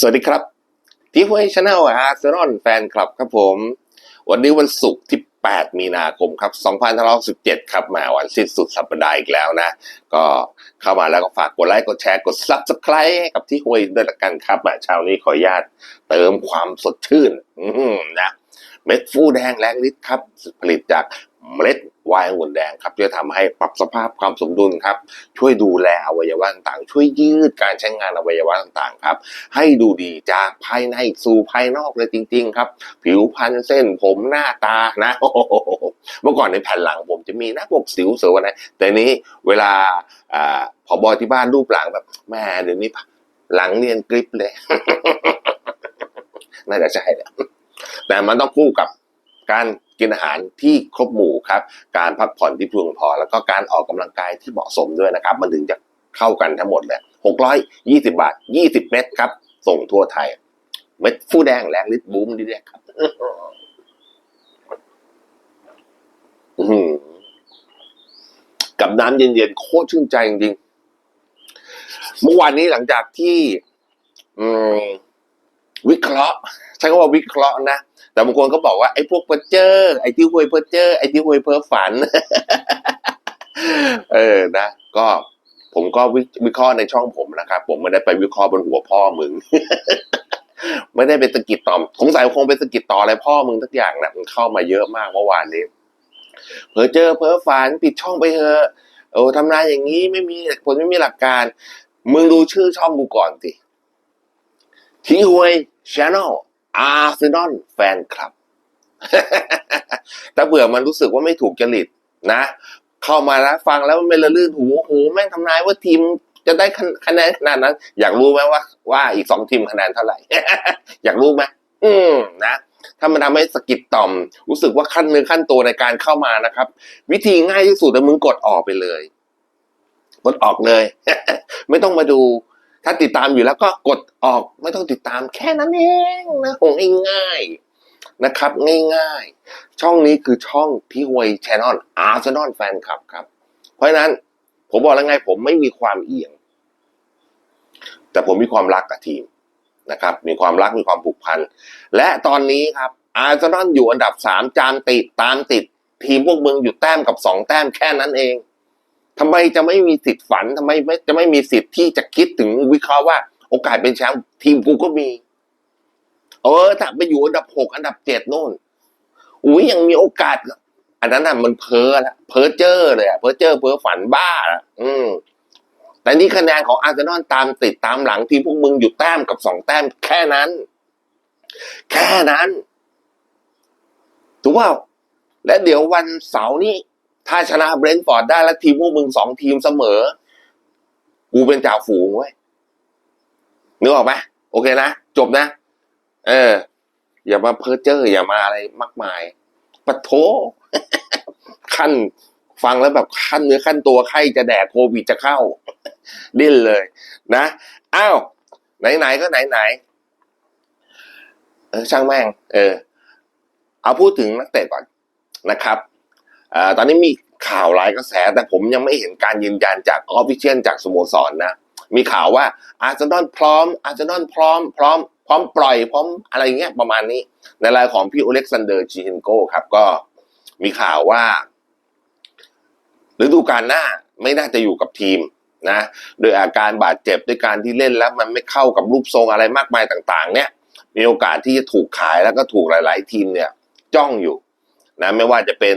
สวัสดีครับ ที่ห้วยชาแนลอาร์เซนอลแฟนคลับครับผม วันนี้วันศุกร์ที่ 8 มีนาคมครับ2517ครับมาวันสิ้นสุดสัปดาห์อีกแล้วนะ ก็เข้ามาแล้วก็ฝากกดไลค์กดแชร์กด Subscribe ให้กับที่ห้วยด้วยละกันครับมาเช้านี้ขออนุญาตเติมความสดชื่นนะเม็ดฟูแดงแรงฤทธิ์ครับ ผลิตจาก เมล็ดวน์องุ่นแดงครับจะทำให้ปรับสภาพความสมดุลครับช่วยดูแลอวัยวะต่างๆ ช่วยยืดการใช้งานอวัยวะต่างๆครับให้ดูดีจากภายในสู่ภายนอกเลยจริง ๆ ครับ ผิวพรรณเส้นผมหน้าตานะเมื่อก่อนในแผ่นหลังผมจะมีหน้าพวกสิวเสืออะไรแต่นี้เวลาอ่าพอบอที่บ้านรูปหลังแบบแม่เดี๋ยวนี้หลังเนียนกริบเลย น่าจะใช่แหละแต่มันต้องคู่กับการ กินอาหารที่ครบหมู่ครับ การพักผ่อนที่เพียงพอ แล้วก็การออกกำลังกายที่เหมาะสมด้วยนะครับ มันถึงจะเข้ากันทั้งหมดเลยหกร้อยยี่สิบาทยี่สิบเม็ดครับ ส่งทั่วไทย เม็ดฟูแดงแรงลิตบูมดีเนี่ยครับกับน้ำเย็นๆ โคตรชื่นใจจริงๆ เมื่อวานนี้หลังจากที่ อืม วิเคราะห์ใช้คำว่าวิเคราะห์นะแต่บางคนก็บอกว่าไอ้พวกเพอร์เจอร์ไอ้ที่หวยเพอร์เจอร์ไอ้ที่หวยเพ้อฝัน เออนะ ก็ผมก็วิวิเคราะห์ในช่องผมนะครับผมไม่ได้ไปวิเคราะห์บนหัวพ่อมึง ไม่ได้เป็นสะกิดต่อมสงสัยคงเป็นสะกิดต่ออะไรพ่อมึงทุกอย่างนะมันเข้ามาเยอะมากเมื่อวานนี้เพอเจอเพอฝันปิดช่องไปเถอะโอ้ทำนายอย่างนี้ไม่มีผลไม่มีหลักการ มึงดูชื่อช่องกูก่อนสิทีหวย ช n นลอาร์เซนอลแฟนคลับถ้าเบื่อมันรู้สึกว่าไม่ถูกจริตนะ เข้ามาแล้วฟังแล้วมันไม่ละลื่นหูโอ้โหแม่งทำนายว่าทีมจะได้คะแนนขนาดนั้น อยากรู้ไหมว่าว่าอีกสองทีมคะแนนเท่าไหร่ อยากรู้ไหมอืมนะถ้ามันทำให้สะกิดต่อม รู้สึกว่าขั้นเนื้อขั้นตัวในการเข้ามานะครับ วิธีง่ายที่สุดแต่มึงกดออกไปเลย กดออกเลย ไม่ต้องมาดู ถ้าติดตามอยู่แล้วก็กดออกไม่ต้องติดตามแค่นั้นเองนะคงง่ายๆนะครับ ง่ายๆ ช่องนี้คือช่องที่หวยช n นลอาร์เซนอลแฟนคลับครับ เพราะฉะนั้นผมบอกแล้วไงผมไม่มีความเอียง แต่ผมมีความรักกับทีมนะครับ มีความรักมีความผูกพัน และตอนนี้ครับอาร์เซนอลอยู่อันดับสามจามติดตามติด ทีมพวกมึงอยู่แต้มกับสองแต้มแค่นั้นเอง ทำไมจะไม่มีสิทธิ์ฝันทำไมไม่จะไม่มีสิทธิ์ที่จะคิดถึงวิเคราะห์ว่า โอกาสเป็นแชมป์ทีมกูก็มี เออถ้าไปอยู่อันดับหกอันดับเจ็ดนู่นอุ้ยยังมีโอกาส อันนั้นน่ะมันเพ้อละเพ้อเจ้อเลยอะเพ้อเจ้อเพ้อฝันบ้าละอืมแต่นี่คะแนนของอาร์เซนอลตามติดตามหลังทีมพวกมึงอยู่แต้มกับสองแต้มแค่นั้น แค่นั้น ถูกเปล่าและเดี๋ยววันเสาร์นี้ ถ้าชนะเบรนท์ฟอร์ดได้แล้วทีมพวกมึงสองทีมเสมอ กูเป็นจ่าฝูงเว้ยนึกออกไหมโอเคนะ จบนะ เออ อย่ามาเพ้อเจ้ออย่ามาอะไรมากมายปะโถขั้นฟังแล้วแบบขั้นเนื้อขั้นตัวไข้จะแดกโควิดจะเข้า ดิ้นเลย นะอ้าวไหนๆก็ไหนๆเออช่างแม่ง เออ เอาพูดถึงนักเตะก่อนนะครับ ตอนนี้มีข่าวหลายกระแส แต่ผมยังไม่เห็นการยืนยันจากออฟฟิเชียลจากสโมสรนะ มีข่าวว่าอาร์เซนอลพร้อม อาร์เซนอลพร้อม พร้อม พร้อมปล่อยพร้อมอะไรเงี้ยประมาณนี้ ในรายของพี่อเล็กซานเดอร์จีเฮนโกครับ ก็มีข่าวว่าฤดูกาลหน้าไม่น่าจะอยู่กับทีมนะโดยอาการบาดเจ็บด้วยการที่เล่นแล้วมันไม่เข้ากับรูปทรงอะไรมากมายต่างๆ เนี่ยมีโอกาสที่จะถูกขายแล้วก็ถูกหลาย ๆ ทีมเนี่ยจ้องอยู่นะไม่ว่าจะเป็น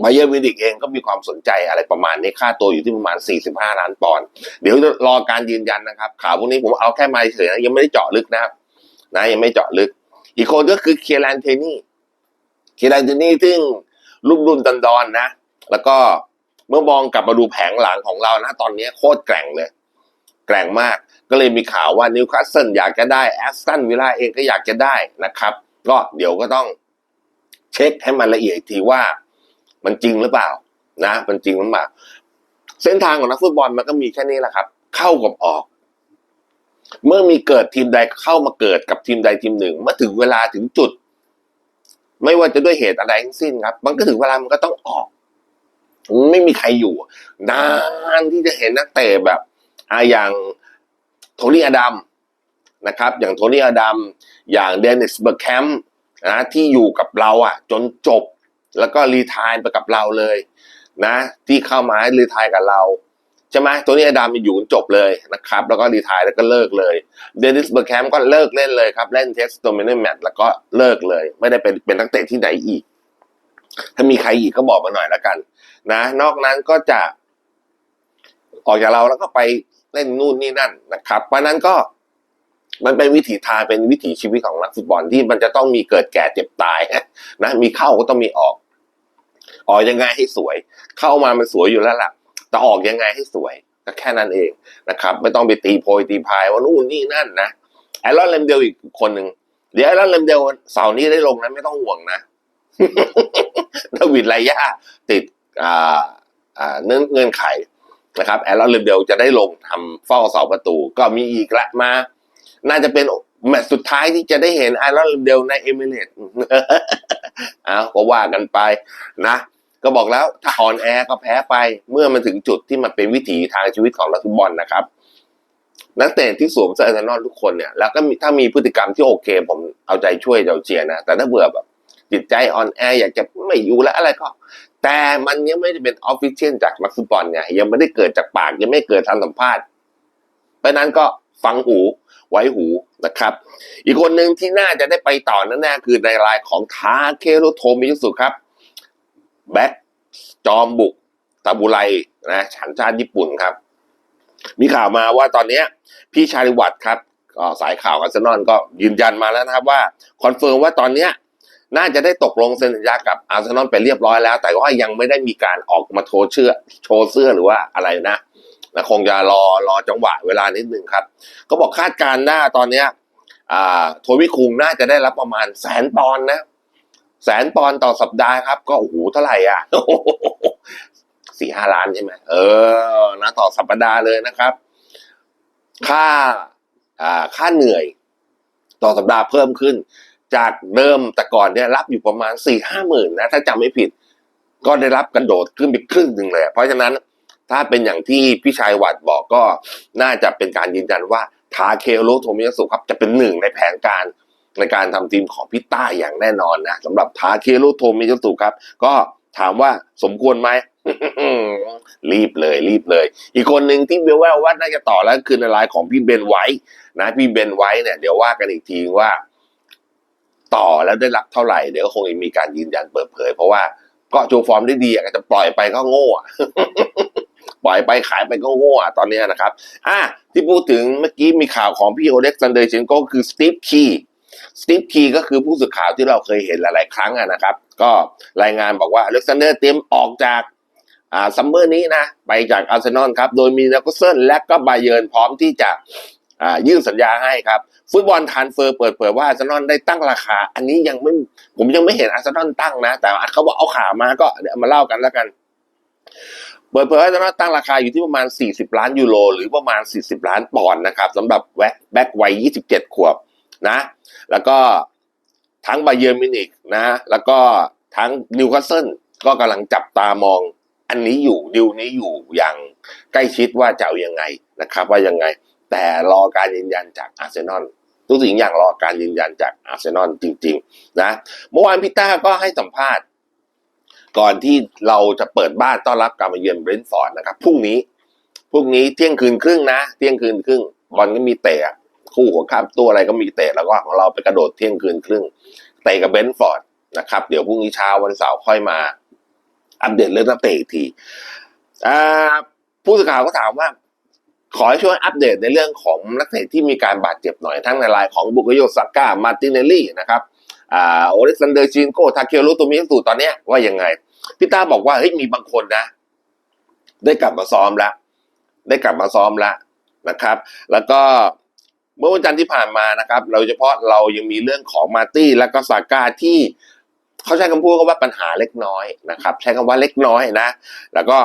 ไบเยอร์วินิกเองก็มีความสนใจอะไรประมาณนี้ค่าตัวอยู่ที่ประมาณ 45 ล้านปอนด์เดี๋ยวรอการยืนยันนะครับ ข่าวพวกนี้ผมเอาแค่มาเฉยนะยังไม่ได้เจาะลึกนะครับนะยังไม่เจาะลึก อีกคนก็คือเคียรันเทนี่เคียรันเทนี่ซึ่งรุ่มรุ่นดอนดอนนะ แล้วก็เมื่อมองกลับมาดูแผงหลังของเรานะ ตอนนี้โคตรแกร่งเลย แกร่งมากก็เลยมีข่าวว่านิวคาสเซิลอยากจะได้แอสตันวิลล่าเองก็อยากจะได้นะครับ ก็เดี๋ยวก็ต้องเช็คให้มันละเอียดทีว่า มันจริงหรือเปล่านะ มันจริงหรือเปล่าเส้นทางของนักฟุตบอลมันก็มีแค่นี้แหละครับ เข้ากับออก เมื่อมีเกิดทีมใดเข้ามาเกิดกับทีมใดทีมหนึ่ง เมื่อถึงเวลาถึงจุด ไม่ว่าจะด้วยเหตุอะไรทั้งสิ้นครับ มันก็ถึงเวลามันก็ต้องออกไม่มีใครอยู่ นานที่จะเห็นนักเตะแบบอาอย่างโทนี่อดัมนะครับ อย่างโทนี่อดัมอย่างเดนิสเบอร์แคมป์นะที่อยู่กับเราอะ จนจบ แล้วก็รีทายไปกับเราเลยนะ ที่เข้ามาให้รีทายกับเราใช่ไหมตัวนี้อดัมอยู่จบเลยนะครับ แล้วก็รีทายแล้วก็เลิกเลยเดนิสเบอร์แคมก็เลิกเล่นเลยครับเล่นเทสโตเมนแมตแล้วก็เลิกเลย ไม่ได้เป็นเป็นนักเตะที่ไหนอีก ถ้ามีใครอีกก็บอกมาหน่อยแล้วกัน นะ นอกนั้นก็จะ ออกจากเราแล้วก็ไปเล่นนู่นนี่นั่นนะครับ เพราะฉะนั้นก็มันเป็นวิถีทางเป็นวิถีชีวิตของนักฟุตบอลที่มันจะต้องมีเกิดแก่เจ็บตายนะมีเข้าก็ต้องมีออก ออกยังไงให้สวย เข้ามามันสวยอยู่แล้วล่ะแต่ออกยังไงให้สวยก็แค่นั้นเองนะครับ ไม่ต้องไปตีโพยตีพายว่านู่นนี่นั่นนะไอรอนเลมเดลอีกคนหนึ่งเดี๋ยวไอรอนเลมเดลเสาร์นี้ได้ลงนะไม่ต้องห่วงนะดาวิดไลย่าติดอ่าอ่าเงื่อนเงื่อนไขนะครับแอรอนเลมเดลจะได้ลงทำเฝ้าเสาประตู ก็มีอีกละมา น่าจะเป็นแมตช์สุดท้ายที่จะได้เห็นไอรอนเลมเดลในเอมิเรตเอาก็ว่ากันไปนะ ก็บอกแล้วถ้าอ่อนแอก็แพ้ไป เมื่อมันถึงจุดที่มันเป็นวิถีทางชีวิตของนักฟุตบอลนะครับ นักเตะที่สวมเสื้ออาร์เซนอลทุกคนเนี่ยแล้วก็ถ้ามีพฤติกรรมที่โอเค ผมเอาใจช่วยเจ้าเชียนะ แต่ถ้าเบื่อแบบจิตใจอ่อนแออยากจะไม่อยู่แล้วอะไรก็ แต่มันยังไม่ได้เป็นออฟฟิเชียลจากนักฟุตบอลไงยังไม่ได้เกิดจากปากยังไม่เกิดทางสัมภาษณ์เพราะนั้นก็ฟังหูไว้หูนะครับ อีกคนหนึ่งที่น่าจะได้ไปต่อน่าแน่คือในรายของทาเคโรโทมิยุสุครับ แบ็คจอมบุกตาบุไรนะฉันชาติญี่ปุ่นครับ มีข่าวมาว่าตอนนี้พี่ชาลิวัตครับสายข่าวอาร์เซนอลก็ยืนยันมาแล้วนะครับว่าคอนเฟิร์มว่าตอนนี้น่าจะได้ตกลงเซ็นสัญญากับอาร์เซนอลไปเรียบร้อยแล้ว แต่ว่ายังไม่ได้มีการออกมาโชว์เชื่อโชว์เสื้อหรือว่าอะไรนะนะคงจะรอรอจังหวะเวลานิดนึงครับ ก็บอกคาดการณ์หน้าตอนเนี้ยอ่าโทวิคุงน่าจะได้รับประมาณแสนปอนด์นะ แสนปอนต่อสัปดาห์ครับ ก็โอ้โหเท่าไหร่อะสี่ห้าล้านใช่ไหมเออนะต่อสัปดาห์เลยนะครับ ค่าอ่าค่าเหนื่อย ต่อสัปดาห์เพิ่มขึ้น จากเดิมแต่ก่อนเนี่ยรับอยู่ประมาณสี่ห้าหมื่นนะถ้าจำไม่ผิด ก็ได้รับกระโดดขึ้นไปครึ่งหนึ่งเลย เพราะฉะนั้นถ้าเป็นอย่างที่พี่ชายวัดบอกก็น่าจะเป็นการยืนยันว่าทาเคโรโทมิยาสุครับจะเป็นหนึ่งในแผนการ ในการทำทีมของพี่ต้าอย่างแน่นอนนะสำหรับทาเคโรโทมิยาสุครับ ก็ถามว่าสมควรไหมรีบเลย รีบเลย อีกคนหนึ่งที่เบลว่าว่าน่าจะต่อแล้วคือในรายของพี่เบนไว้นะพี่เบนไว้เนี่ยเดี๋ยวว่ากันอีกทีว่า ต่อแล้วได้รับเท่าไหร่เดี๋ยวก็คงจะมีการยืนยันเปิดเผย เพราะว่าก็โชว์ฟอร์มได้ดีอะจะปล่อยไปก็โง่ปล่อยไปขายไปก็โง่ตอนนี้นะครับอะที่พูดถึงเมื่อกี้มีข่าวของพี่โอเล็กซานเดอร์เชนโกคือสตีฟคี สตีฟคีก็คือผู้สื่อข่าวที่เราเคยเห็นหลาย ๆ ครั้งนะครับ ก็รายงานบอกว่าอเล็กซานเดอร์เตรียมออกจากซัมเมอร์นี้นะ ไปจากอาร์เซนอลครับ โดยมีนักเซนและก็บาเยิร์นพร้อมที่จะยื่นสัญญาให้ครับ ฟุตบอลทานเฟอร์เปิดเผยว่าอาร์เซนอลได้ตั้งราคา อันนี้ยังไม่ผมยังไม่เห็นอาร์เซนอลตั้งนะ แต่เขาบอกเอาข่าวมาก็เดี๋ยวมาเล่ากันแล้วกันเปิดเผยว่าอาร์เซนอลตั้งราคาอยู่ที่ประมาณ 40 ล้านยูโรหรือประมาณ 40 ล้านปอนด์นะครับสำหรับแบ็คแบ็ควัย 27 ขวบนะ แล้วก็ทั้งบาเยิร์มินิกนะแล้วก็ทั้งนิวคาสเซิลก็กำลังจับตามองอันนี้อยู่ดิวนี้อยู่อย่างใกล้ชิดว่าจะเอายังไงนะครับ ว่ายังไง แต่รอการยืนยันจากอาร์เซนอลทุกสิ่งอย่างรอการยืนยันจากอาร์เซนอลจริง ๆ นะเมื่อวานพิต้าก็ให้สัมภาษณ์ ก่อนที่เราจะเปิดบ้านต้อนรับการมาเยือนเบรนท์ฟอร์ดนะครับพรุ่งนี้พรุ่งนี้เที่ยงคืนครึ่งนะ เที่ยงคืนครึ่งบอลก็มีเตะ คู่หัวข้ามตัวอะไรก็มีเตะแล้วก็ของเราไปกระโดดเที่ยงคืนครึ่งเตะกับเบนท์ฟอร์ดนะครับ เดี๋ยวพรุ่งนี้เช้าวันเสาร์ค่อยมา อัปเดตเรื่องนักเตะอีกทีผู้สื่อข่าวก็ถามว่า ขอให้ช่วยอัปเดตในเรื่องของนักเตะที่มีการบาดเจ็บหน่อยทั้งในรายของบุกโยซาก้ามาร์ติเนลลี่นะครับอ่าโอเล็กซานเดอร์ชินโกทาเคโรโตมิสุตอนนี้ว่ายังไงพี่ต้าบอกว่าเฮ้ยมีบางคนนะ ได้กลับมาซ้อมแล้วได้กลับมาซ้อมแล้วนะครับ แล้วก็ เมื่อวันจันทร์ที่ผ่านมานะครับเราเฉพาะเรายังมีเรื่องของมาตี้และก็ซาก้าที่เขาใช้คำพูดก็ว่าปัญหาเล็กน้อยนะครับ ใช้คำว่าเล็กน้อยนะ แล้วก็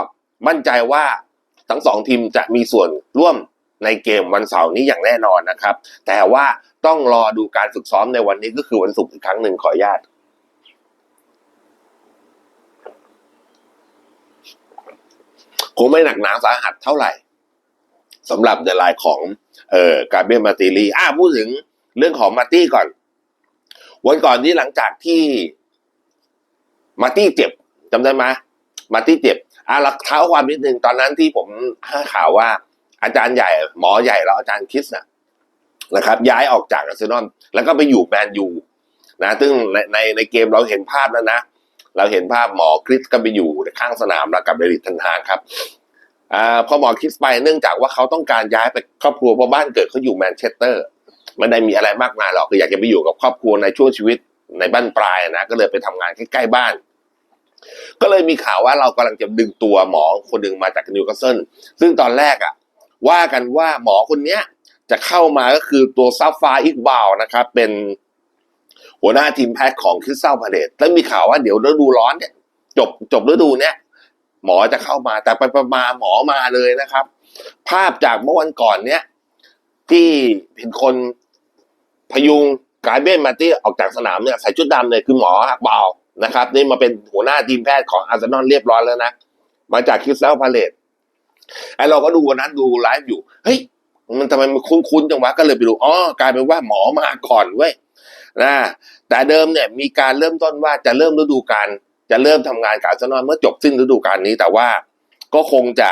มั่นใจว่าทั้งสองทีมจะมีส่วนร่วมในเกมวันเสาร์นี้อย่างแน่นอนนะครับ แต่ว่าต้องรอดูการฝึกซ้อมในวันนี้ก็คือวันศุกร์อีกครั้งหนึ่งขออนุญาตคงไม่หนักหนาสาหัสเท่าไหร่สำหรับในรายของ เอ่อการเบียนมาติลีอ่าพูดถึงเรื่องของมาตี้ก่อน วันก่อนนี้หลังจากที่มาตี้เจ็บจำได้ไหมมาตี้เจ็บอะหลักเท้าความนิดนึงตอนนั้นที่ผมห้ข่าวว่า อาจารย์ใหญ่ หมอใหญ่เราอาจารย์คริสนะนะครับ ย้ายออกจากอาร์เซนอลแล้วก็ไปอยู่แมนยูนะซึ่งในในในเกมเราเห็นภาพแล้วนะ เราเห็นภาพหมอคริสก็ไปอยู่ข้างสนามแล้วกับเดริทันทางครับ อ่าพอหมอคริสไปเนื่องจากว่าเขาต้องการย้ายไปครอบครัวเพราะบ้านเกิดเขาอยู่แมนเชสเตอร์ไม่ได้มีอะไรมากมายหรอกคืออยากจะไปอยู่กับครอบครัวในช่วงชีวิตในบ้านปลายนะก็เลยไปทำงานใกล้ๆบ้าน ก็เลยมีข่าวว่าเรากำลังจะดึงตัวหมอคนหนึ่งมาจากนิวคาสเซิลซึ่งตอนแรกอะ ว่ากันว่าหมอคนเนี้ยจะเข้ามาก็คือตัวซัฟาอิกบาวนะครับ เป็นหัวหน้าทีมแพทย์ของคริสตัลพาเลตแล้วมีข่าวว่าเดี๋ยวฤดูร้อนเนี่ย จบจบฤดูเนี้ย หมอจะเข้ามาแต่ไปไปมาหมอมาเลยนะครับ ภาพจากเมื่อวันก่อนเนี้ยที่เห็นคนพยุงกายเบนมาตี้ออกจากสนามเนี่ยใส่ชุดดำเนี่ยคือหมอฮักบานะครับ นี่มาเป็นหัวหน้าทีมแพทย์ของอาร์เซนอลเรียบร้อยแล้วนะมาจากคริสตัลพาเลตไอเราก็ดูวันนั้นดูไลฟ์อยู่เฮ้ยมันทำไมมันคุ้นๆจังวะก็เลยไปดูอ๋อกลายเป็นว่าหมอมาก่อนเว้ยนะแต่เดิมเนี่ยมีการเริ่มต้นว่าจะเริ่มฤดูกาล จะเริ่มทำงานกับอาร์เซนอลเมื่อจบสิ้นฤดูกาลนี้ แต่ว่าก็คงจะ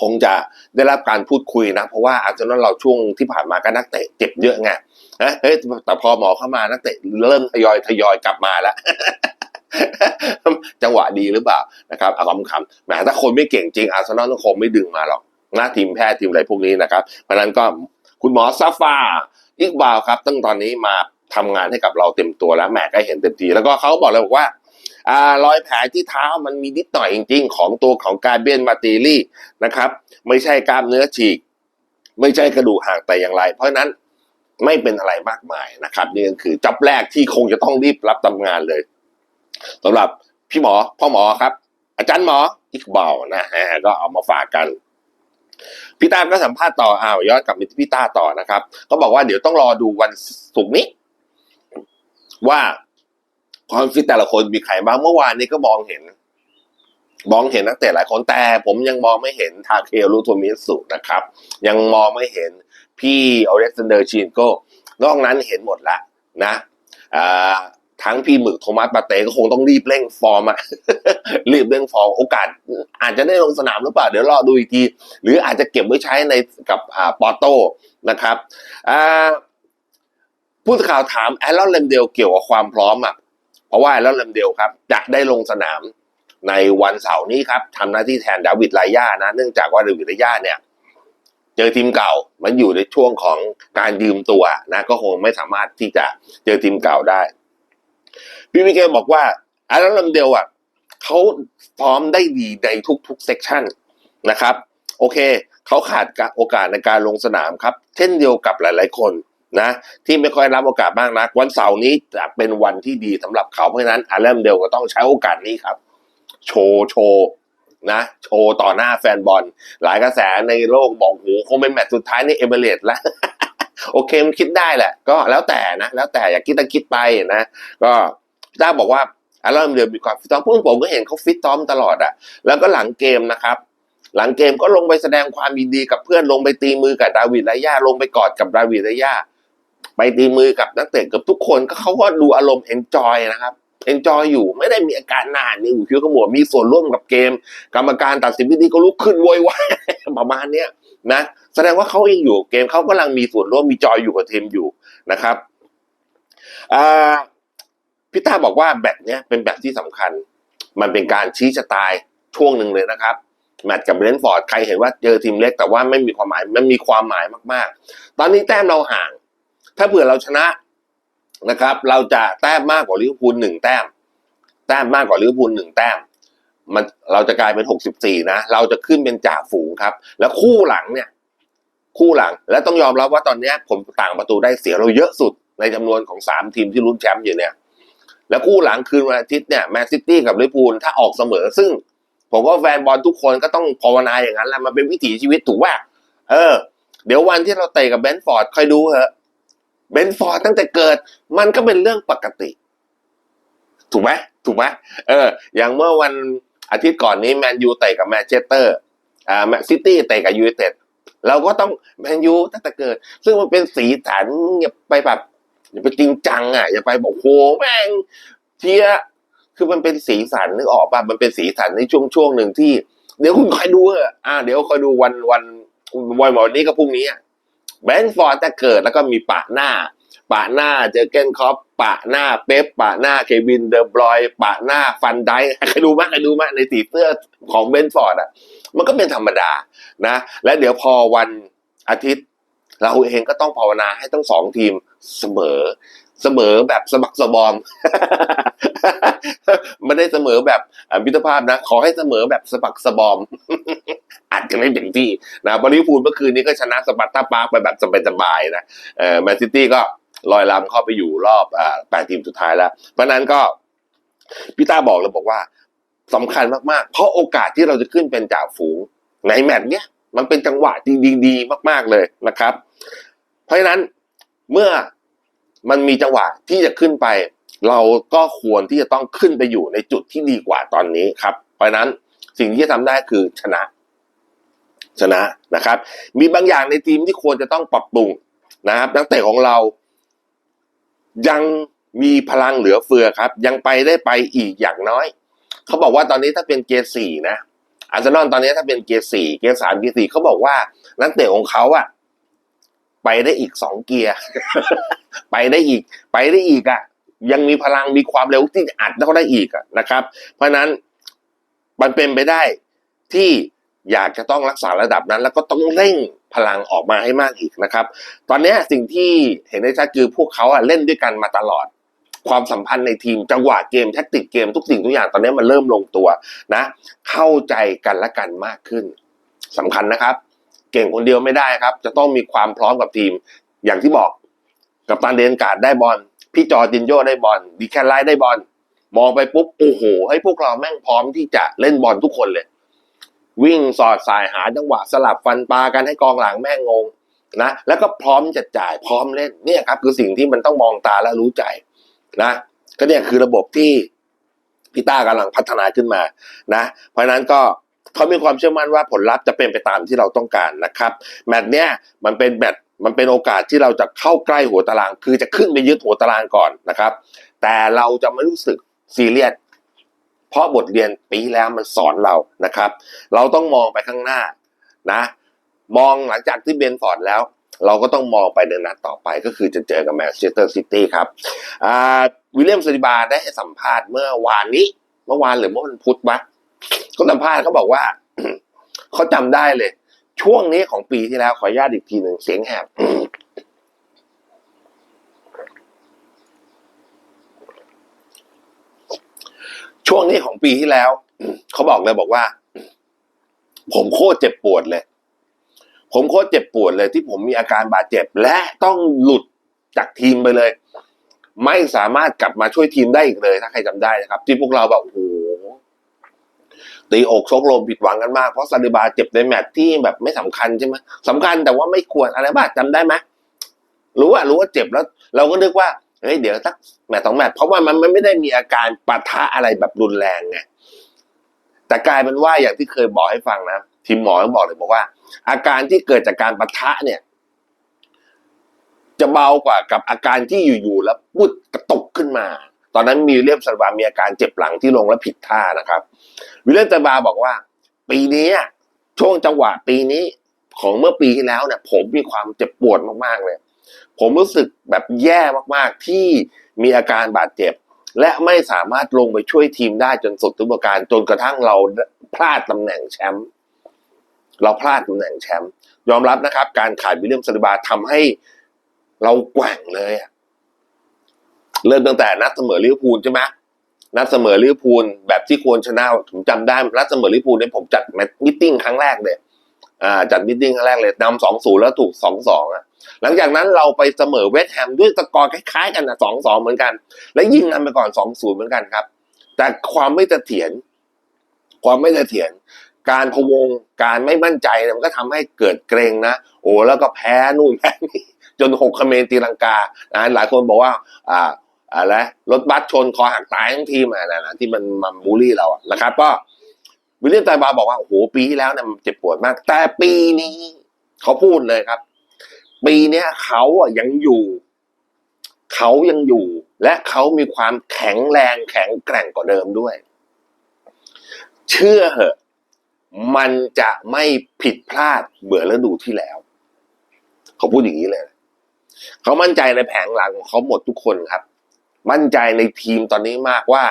คงจะได้รับการพูดคุยนะ เพราะว่าอาร์เซนอลเราช่วงที่ผ่านมาก็นักเตะเจ็บเยอะไงนะเฮ้ยแต่พอหมอเข้ามานักเตะเริ่มทยอยทยอยกลับมาแล้วจังหวะดีหรือเปล่านะครับเอาคำคำแหมถ้าคนไม่เก่งจริงอาร์เซนอลก็คงไม่ดึงมาหรอกนะทีมแพทย์ทีมอะไรพวกนี้นะครับ เพราะนั้นก็คุณหมอซาฟาอิกบาวครับ ตั้งตอนนี้มาทำงานให้กับเราเต็มตัวแล้วแหมก็เห็นเต็มทีแล้วก็เขาบอกเลยบอกว่า รอยแผลที่เท้ามันมีนิดหน่อยจริง ๆ ของตัวของการเบียนมาตีลี่นะครับ ไม่ใช่กล้ามเนื้อฉีก ไม่ใช่กระดูกหักแต่อย่างไร เพราะนั้นไม่เป็นอะไรมากมายนะครับนี่ก็คือจับแรกที่คงจะต้องรีบรับตำงานเลยสำหรับพี่หมอพ่อหมอครับ อาจารย์หมออิกบาวนะฮะก็เอามาฝากกันพี่ตาก็สัมภาษณ์ต่ออ้าวย้อนกลับไปที่พี่ตาต่อนะครับ ก็บอกว่าเดี๋ยวต้องรอดูวันศุกร์นี้ ว่า ความฟิตแต่ละคนมีใครบ้างเมื่อวานนี้ก็มองเห็นมองเห็นนักเตะหลายคนแต่ผมยังมองไม่เห็นทาเคลูโทมิสุนะครับ ยังมองไม่เห็นพี่อเล็กซานเดอร์ชินโก้นอกนั้นเห็นหมดละนะทั้งพี่หมึกโทมัสปาเต้ก็คงต้องรีบเร่งฟอร์มอะรีบเร่งฟอร์มโอกาส อาจจะได้ลงสนามหรือเปล่า เดี๋ยวรอดูอีกที หรืออาจจะเก็บไว้ใช้ในกับอปอโต้นะครับผู้สื่อข่าวถามแอลลอนเลมเดลเกี่ยวกับความพร้อมอะ เพราะว่าแลลอนเลมเดลครับจะได้ลงสนามในวันเสาร์นี้ครับทำหน้าที่แทนดาวิดไลย่านะ เนื่องจากว่าดาวิดไลย่าเนี่ย เจอทีมเก่ามันอยู่ในช่วงของการยืมตัวนะ ก็คงไม่สามารถที่จะเจอทีมเก่าได้พี่มิเกลบอกว่าแอลลอนเลมเดลอะเขาพร้อมได้ดีในทุกๆเซกชันนะครับ โอเค เขาขาดโอกาสในการลงสนามครับ เช่นเดียวกับหลาย ๆ คน นะ ที่ไม่ค่อยรับโอกาสมากนัก วันเสาร์นี้จะเป็นวันที่ดีสำหรับเขาเพราะฉะนั้นอาร์เลมเดลก็ต้องใช้โอกาสนี้ครับ โชว์โชว์นะโชว์ต่อหน้าแฟนบอล หลายกระแสในโลกบอกโหคงเป็นแมตช์สุดท้ายในเอเมเรตแล้ว โอเคมันคิดได้แหละ ก็แล้วแต่นะ แล้วแต่อยากคิดก็คิดไปนะ ก็พี่ต้าบอกว่าอาร์เลมเดลมีความฟิตซ้อมพูดผมก็เห็นเขาฟิตซ้อมตลอดอะแล้วก็หลังเกมนะครับหลังเกมก็ลงไปแสดงความยินดีกับเพื่อนลงไปตีมือกับดาวิดไลย่าลงไปกอดกับดาวิดไลย่า ไปตีมือกับนักเตะเกับทุกคนก็เขาก็ดูอารมณ์เอนจอยนะครับเอนจอยอยู่ไม่ได้มีอาการหนานิ่งคิ้วขมวดมีส่วนร่วมกับเกม กรรมการตัดสินวิธีก็ลุกขึ้นโวยวายประมาณเนี้ยนะแสดงว่าเขาเองอยู่เกมเขากำลังมีส่วนร่วมมีจอยอยู่กับทีมอยู่นะครับพี่ต้าบอกว่าแบบเนี้ยเป็นแบบที่สำคัญ มันเป็นการชี้ชะตายช่วงหนึ่งเลยนะครับแมตช์กับเบรนฟอร์ดใครเห็นว่าเจอทีมเล็กแต่ว่าไม่มีความหมายมันมีความหมายมากๆ ตอนนี้แต้มเราห่าง ถ้าเผื่อเราชนะนะครับ เราจะแต้มมากกว่าลิเวอร์พูลหนึ่งแต้ม แต้มมากกว่าลิเวอร์พูลหนึ่งแต้มมันเราจะกลายเป็นหกสิบสี่นะ เราจะขึ้นเป็นจ่าฝูงครับ แล้วคู่หลังเนี่ย คู่หลัง และต้องยอมรับว่าตอนนี้ผมต่างประตูได้เสียเราเยอะสุดในจำนวนของสามทีมที่ลุ้นแชมป์อยู่เนี่ย แล้วคู่หลังคืนวันอาทิตย์เนี่ยแมนซิตี้กับลิเวอร์พูลถ้าออกเสมอ ซึ่ง ผมว่าแฟนบอลทุกคนก็ต้องภาวนาอย่างนั้นแหละมันเป็นวิถีชีวิตถูกว่า เออ เดี๋ยววันที่เราเตะกับเบนฟอร์ดคอยดูเถอะ เบนฟอร์ดตั้งแต่เกิด มันก็เป็นเรื่องปกติ ถูกไหมถูกไหมเออ อย่างเมื่อวันอาทิตย์ก่อนนี้แมนยูเตะกับแมนเชสเตอร์อ่าแมนซิตี้เตะกับยูไนเต็ดเราก็ต้องแมนยูตั้งแต่เกิด ซึ่งมันเป็นสีสันอย่าไปแบบอย่าไปจริงจังอะ อย่าไปบอกโหแม่งเชียคือมันเป็นสีสันนึกออกป่ะมันเป็นสีสันในช่วงช่วงหนึ่งที่ เดี๋ยวคุณคอยดูเถอะอ่าเดี๋ยวคอยดูวันวันวันวันนี้กับพรุ่งนี้อะ เบนฟอร์ดจะเกิดแล้วก็มีปะหน้า ปะหน้าเจอเกนคอปปะหน้าเป๊ปปะหน้าเควินเดอบรอย ปะหน้าฟันได้ใครดูมั้ยใครดูมั้ยในสีเสื้อของเบนฟอร์ดอะ มันก็เป็นธรรมดานะ และเดี๋ยวพอวันอาทิตย์ เราเองก็ต้องภาวนาให้ทั้งสองทีมเสมอ เสมอแบบสมัครสบอมไม่ได้เสมอแบบมิตรภาพนะ ขอให้เสมอแบบสมัครสบอมอาจจะไม่เป็นที่นะบริพูลเมื่อคืนนี้ก็ชนะสปัตตาปาร์คไปแบบสบายๆนะเออแมนซิตี้ก็ลอยลำเข้าไปอยู่รอบแปดทีมสุดท้ายแล้ว เพราะฉะนั้นก็พี่ต้าบอกเลยบอกว่าสำคัญมากๆ เพราะโอกาสที่เราจะขึ้นเป็นจ่าฝูงในแมตช์เนี้ยมันเป็นจังหวะดีๆมาก ๆเลยนะครับ เพราะฉะนั้นเมื่อ มันมีจังหวะที่จะขึ้นไป เราก็ควรที่จะต้องขึ้นไปอยู่ในจุดที่ดีกว่าตอนนี้ครับ เพราะนั้นสิ่งที่จะทำได้คือชนะ ชนะนะครับ มีบางอย่างในทีมที่ควรจะต้องปรับปรุงนะครับนักเตะของเรายังมีพลังเหลือเฟือครับ ยังไปได้ไปอีกอย่างน้อย เขาบอกว่าตอนนี้ถ้าเป็นเกียร์สี่นะอาร์เซนอลตอนนี้ถ้าเป็นเกียร์สี่เกียร์สามเกียร์สี่เขาบอกว่านักเตะของเขาอะ ไปได้อีกสองเกียร์ ไปได้อีก ไปได้อีกอะยังมีพลังมีความเร็วที่อัดเขาได้อีกอะนะครับ เพราะนั้นมันเป็นไปได้ที่อยากจะต้องรักษาระดับนั้น แล้วก็ต้องเร่งพลังออกมาให้มากอีกนะครับ ตอนนี้สิ่งที่เห็นได้ชัดคือพวกเขาอะเล่นด้วยกันมาตลอด ความสัมพันธ์ในทีมจังหวะเกมแท็กติกเกมทุกสิ่งทุกอย่างตอนนี้มันเริ่มลงตัวนะ เข้าใจกันและกันมากขึ้นสำคัญนะครับ เก่งคนเดียวไม่ได้ครับ จะต้องมีความพร้อมกับทีม อย่างที่บอกกับตันเดนการ์ดได้บอลพี่จอร์จินโยได้บอลดีแคนไลได้บอลมองไปปุ๊บโอ้โหให้พวกเราแม่งพร้อมที่จะเล่นบอลทุกคนเลย วิ่งสอดสายหาจังหวะสลับฟันปลากันให้กองหลังแม่งงงนะแล้วก็พร้อมจะจ่ายพร้อมเล่นเนี่ยครับ คือสิ่งที่มันต้องมองตาและรู้ใจนะก็เนี่ยคือระบบที่พี่ต้ากำลังพัฒนาขึ้นมานะ เพราะนั้นก็ เขามีความเชื่อมั่นว่าผลลัพธ์จะเป็นไปตามที่เราต้องการนะครับแมตช์เนี้ยมันเป็นแมตช์มันเป็นโอกาสที่เราจะเข้าใกล้หัวตาราง คือจะขึ้นไปยึดหัวตารางก่อนนะครับ แต่เราจะไม่รู้สึกซีเรียสเพราะบทเรียนปีแล้วมันสอนเรานะครับ เราต้องมองไปข้างหน้านะ มองหลังจากที่เบนฟอร์ดแล้ว เราก็ต้องมองไปในนัดต่อไปก็คือจะเจอกับแมนเชสเตอร์ซิตี้ครับวิลเลียมซาลิบาได้ให้สัมภาษณ์เมื่อวานนี้ เมื่อวานหรือเมื่อวันพุธวะ เขาสัมภาษณ์เขาบอกว่าเขาจำได้เลย ช่วงนี้ของปีที่แล้วขออนุญาตอีกทีหนึ่งเสียงแหบช่วงนี้ของปีที่แล้วเขาบอกเลยบอกว่า ผมโคตรเจ็บปวดเลย ผมโคตรเจ็บปวดเลย ที่ผมมีอาการบาดเจ็บ และต้องหลุดจากทีมไปเลย ไม่สามารถกลับมาช่วยทีมได้อีกเลย ถ้าใครจำได้นะครับ ที่พวกเราแบบโอ้โห ตีอกชกลมผิดหวังกันมากเพราะซาดิบาเจ็บในแมตช์ที่แบบไม่สำคัญใช่ไหมสำคัญแต่ว่าไม่ควรอะไรบ้างจำได้ไหมรู้ว่ารู้ว่าเจ็บแล้ว เราก็นึกว่าเฮ้ยเดี๋ยวสักแมตช์สองแมตช์เพราะว่ามันไม่ได้มีอาการปะทะอะไรแบบรุนแรงไงแต่กลายเป็นว่าอย่างที่เคยบอกให้ฟังนะทีมหมอต้องบอกเลยบอกว่า อาการที่เกิดจากการปะทะเนี่ย จะเบากว่ากับอาการที่อยู่ๆแล้วปุดกระตกขึ้นมา ตอนนั้นมีวิลเลียมซัลวามีอาการเจ็บหลังที่ลงแล้วผิดท่านะครับวิลเลียมซัลวาบอกว่า ปีนี้ช่วงจังหวะปีนี้ของเมื่อปีที่แล้วเนี่ยผมมีความเจ็บปวดมากๆเลย ผมรู้สึกแบบแย่มากๆที่มีอาการบาดเจ็บ และไม่สามารถลงไปช่วยทีมได้จนสุดทุกประการจนกระทั่งเราพลาดตำแหน่งแชมป์เราพลาดตำแหน่งแชมป์ยอมรับนะครับ การขาดวิลเลียมซาลิบาทำให้เราแกว่งเลยอะ เริ่มตั้งแต่นัดเสมอลิเวอร์พูลใช่ไหมนัดเสมอลิเวอร์พูลแบบที่ควรชนะผมจำได้นัดเสมอลิเวอร์พูลเนี่ยผมจัดแมตช์มิทติ้งครั้งแรกเลยอ่าจัดมิทติ้งครั้งแรกเลยนำสองศูนย์แล้วถูกสองสองอะหลังจากนั้นเราไปเสมอเวสต์แฮมด้วยสกอร์คล้ายๆกันนะสองสองเหมือนกัน และยิงนำไปก่อนสองศูนย์เหมือนกันครับ แต่ความไม่เสถียรความไม่เสถียรการพวงการไม่มั่นใจมันก็ทำให้เกิดเกรงนะโอ้แล้วก็แพ้นู่นแพ้นี่จนหกคเมนตีลังกาหลายคนบอกว่าอ่า อะไรรถบัสชนคอหักตายทั้งทีมอะนะนะที่มันมาบูลลี่เราอะนะครับ ก็วิลเลียมไตบาบอกว่าโอ้โหปีที่แล้วเนี่ยมันเจ็บปวดมาก แต่ปีนี้เขาพูดเลยครับ ปีเนี้ยเขาอะยังอยู่ เขายังอยู่ และเขามีความแข็งแรงแข็งแกร่งกว่าเดิมด้วย เชื่อเหอะ มันจะไม่ผิดพลาดเหมือนฤดูที่แล้ว เขาพูดอย่างนี้เลย เขามั่นใจในแผงหลังของเขาหมดทุกคนครับ มั่นใจในทีมตอนนี้มากว่า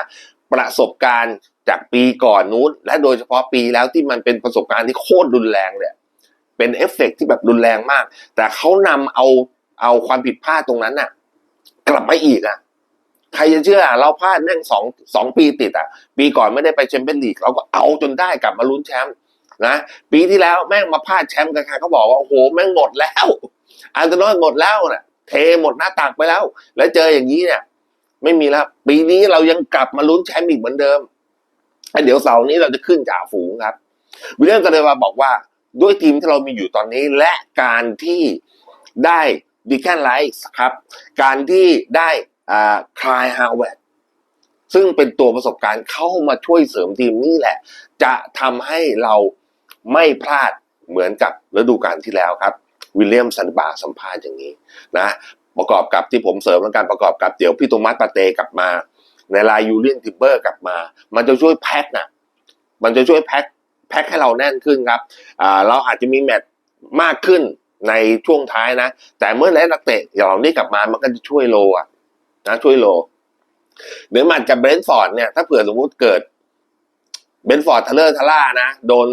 ประสบการณ์จากปีก่อนนู้นและโดยเฉพาะปีแล้วที่มันเป็นประสบการณ์ที่โคตรรุนแรงเนี่ยเป็นเอฟเฟกต์ที่แบบรุนแรงมาก แต่เขานำเอาเอาความผิดพลาดตรงนั้นน่ะ กลับมาอีกอะใครจะเชื่อเราพลาดแม่งสองสองปีติดอะ ปีก่อนไม่ได้ไปแชมเปี้ยนลีกเราก็เอาจนได้กลับมาลุ้นแชมป์นะปีที่แล้วแม่งมาพลาดแชมป์กันใครเขาบอกว่าโอ้โหแม่งหมดแล้วอาร์เซนอลหมดแล้วน่ะ เทหมดหน้าตักไปแล้ว แล้วเจออย่างนี้เนี่ย ไม่มีแล้ว ปีนี้เรายังกลับมาลุ้นแชมป์อีกเหมือนเดิมเดี๋ยวเสาร์นี้เราจะขึ้นจ่าฝูงครับวิลเลียมก็เลยมาบอกว่าด้วยทีมที่เรามีอยู่ตอนนี้และการที่ได้ดิแคนไลท์ครับ การที่ได้คลายฮาวเวดซึ่งเป็นตัวประสบการณ์เข้ามาช่วยเสริมทีมนี่แหละ จะทำให้เราไม่พลาดเหมือนกับฤดูกาลที่แล้วครับ วิลเลียมสันบาสัมภาษณ์อย่างนี้นะ ประกอบกับที่ผมเสริมแล้วกันประกอบกับเดี๋ยวพี่โทมัสปาเตกลับมา ในลายยูเลียนทิมเบอร์กลับมา มันจะช่วยแพ็คนะมันจะช่วยแพ็คแพ็คให้เราแน่นขึ้นครับอ่าเราอาจจะมีแมตช์มากขึ้นในช่วงท้ายนะ แต่เมื่อได้นักเตะอย่างเหล่านี้กลับมามันก็จะช่วยโลอะนะช่วยโลหมือมันกับเบรนท์ฟอร์ดเนี่ยถ้าเผื่อสมมุติเกิดเบรนท์ฟอร์ดทะเลอร์ทะล่านะ โดน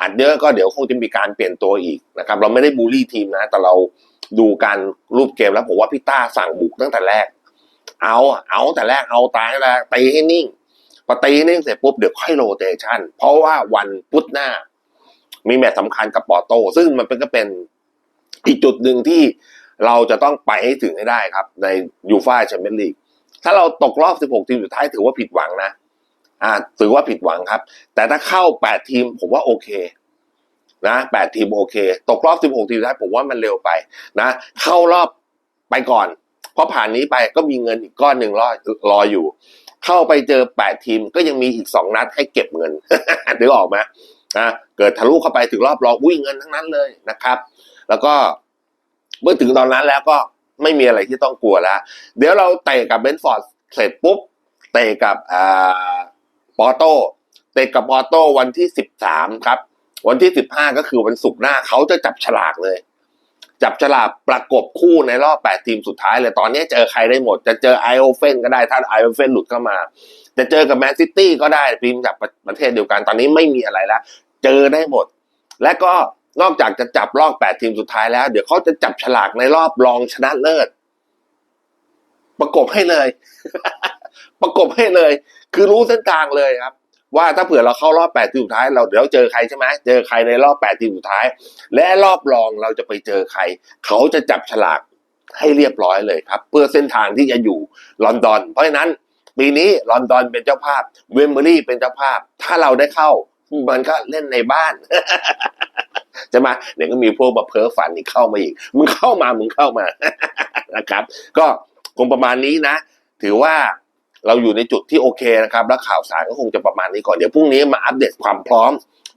อัดเยอะก็เดี๋ยวคงจะมีการเปลี่ยนตัวอีกนะครับ เราไม่ได้บูลลี่ทีมนะ แต่เราดูการรูปเกมแล้วผมว่าพี่ต้าสั่งบุกตั้งแต่แรก เอาเอาแต่แรกเอาตายแล้วตีให้นิ่งพอตีให้นิ่งเสร็จปุ๊บเดี๋ยวค่อยโรเตชันเพราะว่าวันพุธหน้า มีแมตช์สำคัญกับปอโต ซึ่งมันเป็นก็เป็นอีกจุดหนึ่งที่เราจะต้องไปให้ถึงให้ได้ครับ ในยูฟ่าแชมเปี้ยนลีกถ้าเราตกรอบ 16 ทีมสุดท้ายถือว่าผิดหวังนะ อ่าถือว่าผิดหวังครับ แต่ถ้าเข้า 8 ทีมผมว่าโอเคนะ8ทีมโอเค ตกรอบ 16 ทีมสุดท้ายผมว่ามันเร็วไปนะ เข้ารอบไปก่อน เพราะผ่านนี้ไปก็มีเงินอีกก้อนหนึ่งรอรออยู่ เข้าไปเจอ 8 ทีมก็ยังมีอีก 2 นัดให้เก็บเงินนึกออกไหมนะเกิดทะลุเข้าไปถึงรอบรองวิ่งเงินทั้งนั้นเลยนะครับ แล้วก็เมื่อถึงตอนนั้นแล้วก็ไม่มีอะไรที่ต้องกลัวแล้ว เดี๋ยวเราเตะกับเบนฟอร์ดเสร็จปุ๊บเตะกับอ่า ปอโต้เตะกับปอโต้วันที่สิบสามครับ วันที่สิบห้าก็คือวันศุกร์หน้าเขาจะจับฉลากเลย จับฉลากประกบคู่ในรอบแปดทีมสุดท้ายเลยตอนนี้เจอใครได้หมด จะเจอไอโอเฟนก็ได้ถ้าไอโอเฟนหลุดเข้ามา จะเจอกับแมนซิตี้ก็ได้ทีมจากประเทศเดียวกันตอนนี้ไม่มีอะไรแล้วเจอได้หมด และก็นอกจากจะจับรอบแปดทีมสุดท้ายแล้ว เดี๋ยวเขาจะจับฉลากในรอบรองชนะเลิศ ประกบให้เลย ประกบให้เลย คือรู้เส้นทางเลยครับ ว่าถ้าเผื่อเราเข้ารอบแปดทีมสุดท้าย เราเดี๋ยวเจอใครใช่ไหมเจอใครในรอบแปดทีมสุดท้าย และรอบรองเราจะไปเจอใคร เขาจะจับฉลากให้เรียบร้อยเลยครับ เพื่อเส้นทางที่จะอยู่ลอนดอน เพราะฉะนั้น ปีนี้ลอนดอนเป็นเจ้าภาพ เวมเบอรี่เป็นเจ้าภาพ ถ้าเราได้เข้ามันก็เล่นในบ้านใช่ไหมเดี๋ยวก็มีพวกแบบเพ้อฝันนี่เข้ามาอีก มึงเข้ามามึงเข้ามานะครับ ก็คงประมาณนี้นะ ถือว่า เราอยู่ในจุดที่โอเคนะครับ แล้วข่าวสารก็คงจะประมาณนี้ก่อน เดี๋ยวพรุ่งนี้มาอัปเดตความพร้อม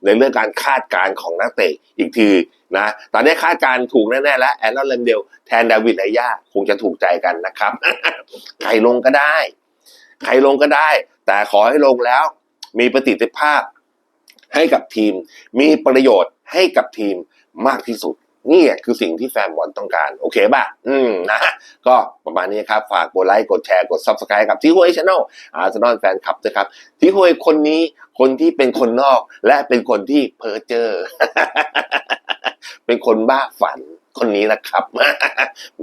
ในเรื่องการคาดการณ์ของนักเตะอีกทีนะ ตอนนี้คาดการณ์ถูกแน่ๆแล้วแอนนอลเลมเดลแทนดาวิดไลยาคงจะถูกใจกันนะครับ ใครลงก็ได้ ใครลงก็ได้ แต่ขอให้ลงแล้ว มีประสิทธิภาพให้กับทีม มีประโยชน์ให้กับทีมมากที่สุด นี่คือสิ่งที่แฟนบอลต้องการ โอเคป่ะ อืมนะ ก็ประมาณนี้ครับ ฝากกดไลค์ กดแชร์ กด subscribe กับที่ห้วยช n แนลอาร์เซนอลแฟนคลับนะครับที่ห้วยคนนี้คนที่เป็นคนนอกและเป็นคนที่เพ้อเจอ เป็นคนบ้าฝัน คนนี้นะครับ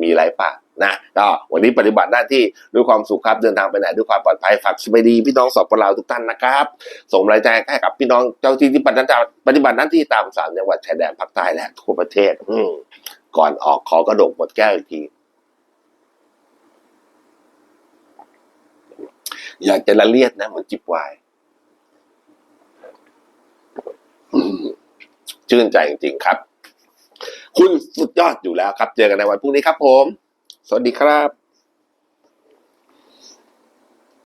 มีไรป่ะนะก็วันนี้ปฏิบัติหน้าที่ด้วยความสุขครับเดินทางไปไหนด้วยความปลอดภัยฝากสบายดีพี่น้องสอบปลาวทุกท่านนะครับ ส่งรายใจให้กับพี่น้องเจ้าที่ที่ปฏิบัติปฏิบัติหน้าที่ตามสามจังหวัดชายแดนภาคใต้และทั่วประเทศ อืก่อนออกขอกระดกหมดแก้วอีกทีอยากจะละเลียดนะเหมือนจิบไวน์ชื่นใจจริงๆครับ คุณสุดยอดอยู่แล้วครับ เจอกันในวันพรุ่งนี้ครับผม สวัสดีครับ